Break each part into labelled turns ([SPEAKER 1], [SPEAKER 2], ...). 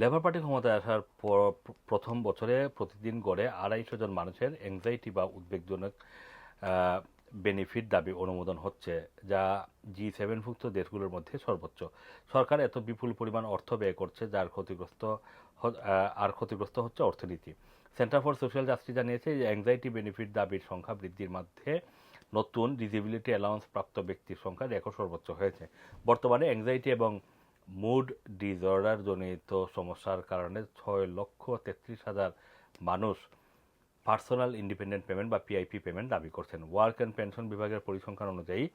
[SPEAKER 1] Labour party ক্ষমতায় আসার পর প্রথম বছরে প্রতিদিন গড়ে আড়াইশো জন মানুষের অ্যাংজাইটি বা উদ্বেগজনক বেনিফিট দাবি অনুমোদন হচ্ছে, যা জি সেভেনভুক্ত দেশগুলোর মধ্যে সর্বোচ্চ। সরকার এত বিপুল পরিমাণ অর্থ ব্যয় করছে, যার ক্ষতিগ্রস্ত আর ক্ষতিগ্রস্ত হচ্ছে অর্থনীতি। সেন্টার ফর সোশ্যাল জাস্টিস জানিয়েছে যে অ্যাংজাইটি বেনিফিট দাবির সংখ্যা বৃদ্ধির মধ্যে নতুন ডিসেবিলিটি অ্যালাউন্স প্রাপ্ত ব্যক্তির সংখ্যা রেকর্ড সর্বোচ্চ হয়েছে। বর্তমানে অ্যাংজাইটি এবং মুড ডিসঅর্ডার জনিত সমস্যার কারণে ছয় লক্ষ তেত্রিশ হাজার মানুষ পার্সোনাল ইন্ডিপেন্ডেন্ট পেমেন্ট বা পিআইপি পেমেন্ট দাবি করছেন। ওয়ার্ক অ্যান্ড পেনশন বিভাগের পরিসংখ্যান অনুযায়ী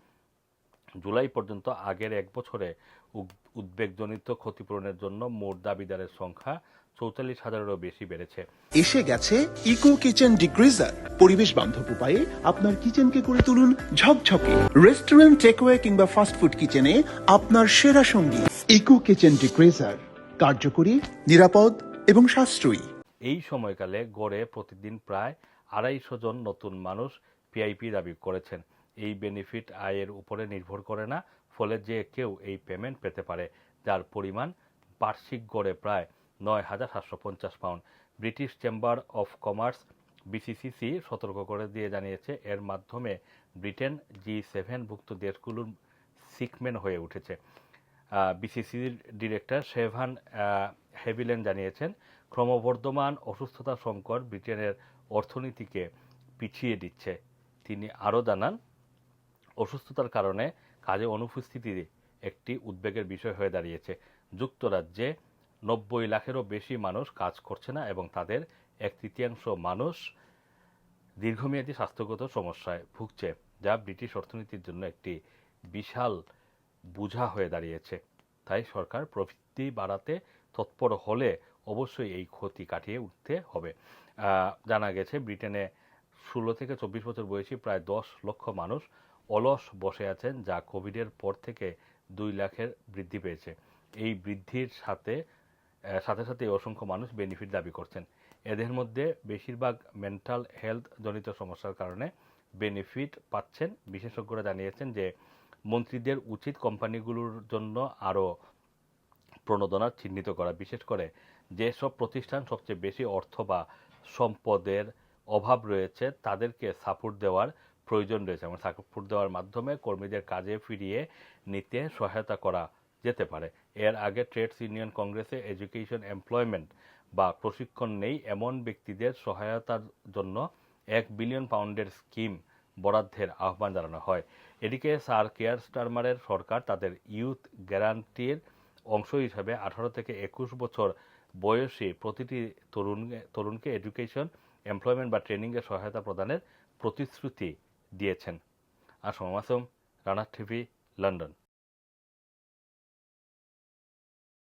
[SPEAKER 1] জুলাই পর্যন্ত আগের এক বছরে উদ- উদ্বেগজনিত ক্ষতিপূরণের জন্য মোট দাবিদারের সংখ্যা চৌচল্লিশ হাজারেরও বেশি বেড়েছে।
[SPEAKER 2] এসে গেছে ইকো কিচেন ডিগ্রিজার পরিবেশ বান্ধব উপায়ে আপনার কিচেনকে করে তুলুন ঝকঝকে। রেস্টুরেন্ট টেকওয়ে কিংবা ফাস্টফুড কিচেনে আপনার সেরা সঙ্গী। ইকো কিচেন ডিগ্রিজার কার্যকরী, নিরাপদ এবং সাশ্রয়ী।
[SPEAKER 1] এই সময়কালে গড়ে প্রতিদিন প্রায় আড়াইশো জন নতুন মানুষ পিআইপি দাবি করেছেন। এই বেনিফিট আয়ের উপরে নির্ভর করে না, ফলে যে কেউ এই পেমেন্ট পেতে পারে, যার পরিমাণ বার্ষিক গড়ে প্রায় নয় হাজার সাতশো পঞ্চাশ pound. British chamber of commerce, BCCC, সতর্ক করে দিয়ে জানিয়েছে, এর মাধ্যমে ব্রিটেন জি সেভেনভুক্ত দেশগুলোর সিকমেন হয়ে উঠেছে। বিসিসির ডিরেক্টর শেভান হেভিলেন জানিয়েছেন, ক্রমবর্ধমান অসুস্থতা সংকট ব্রিটেনের অর্থনীতিকে পিছিয়ে দিচ্ছে। তিনি আরও জানান, অসুস্থতার কারণে কাজে অনুপস্থিতি একটি উদ্বেগের বিষয় হয়ে দাঁড়িয়েছে। যুক্তরাজ্যে নব্বই লাখেরও বেশি মানুষ কাজ করছে না এবং তাদের এক তৃতীয়াংশ মানুষ দীর্ঘমেয়াদী স্বাস্থ্যগত সমস্যায় ভুগছে, যা ব্রিটিশ অর্থনীতির জন্য একটি বিশাল বোঝা হয়ে দাঁড়িয়েছে। তাই সরকার প্রবৃদ্ধি বাড়াতে তৎপর হলে অবশ্যই এই ক্ষতি কাটিয়ে উঠতে হবে। জানা গেছে, ব্রিটেনে ষোলো থেকে চব্বিশ বছর বয়সী প্রায় দশ লক্ষ মানুষ অলস বসে আছেন, যা কোভিডের পর থেকে দুই লাখের বৃদ্ধি পেয়েছে। এই বৃদ্ধির সাথে সাথে সাথে অসংখ্য মানুষ বেনিফিট দাবি করছেন। এদের মধ্যে বেশিরভাগ মেন্টাল হেলথ জনিত সমস্যার কারণে বেনিফিট পাচ্ছেন। বিশেষজ্ঞরা জানিয়েছেন যে মন্ত্রীদের উচিত কোম্পানিগুলোর জন্য আরও প্রণোদনা চিহ্নিত করা, বিশেষ করে যেসব প্রতিষ্ঠান সবচেয়ে বেশি অর্থ বা সম্পদের অভাব রয়েছে, তাদেরকে সাপোর্ট দেওয়ার প্রয়োজন রয়েছে। এবং সাপোর্ট দেওয়ার মাধ্যমে কর্মীদের কাজে ফিরিয়ে নিতে সহায়তা করা যেতে পারে। এর আগে ট্রেডস ইউনিয়ন কংগ্রেসে এডুকেশন, এমপ্লয়মেন্ট বা প্রশিক্ষণ নেই, এমন ব্যক্তিদের সহায়তার জন্য এক বিলিয়ন পাউন্ডের স্কিম বরাদ্দের আহ্বান জানানো হয়। এদিকে সার কেয়ার স্টারমারের সরকার তাদের ইউথ গ্যারান্টির অংশ হিসাবে আঠারো থেকে একুশ বছর বয়সী প্রতিটি তরুণ তরুণকে এডুকেশন, এমপ্লয়মেন্ট বা ট্রেনিংয়ের সহায়তা প্রদানের প্রতিশ্রুতি দিয়েছেন। আসম আসম রানার টিভি, লন্ডন।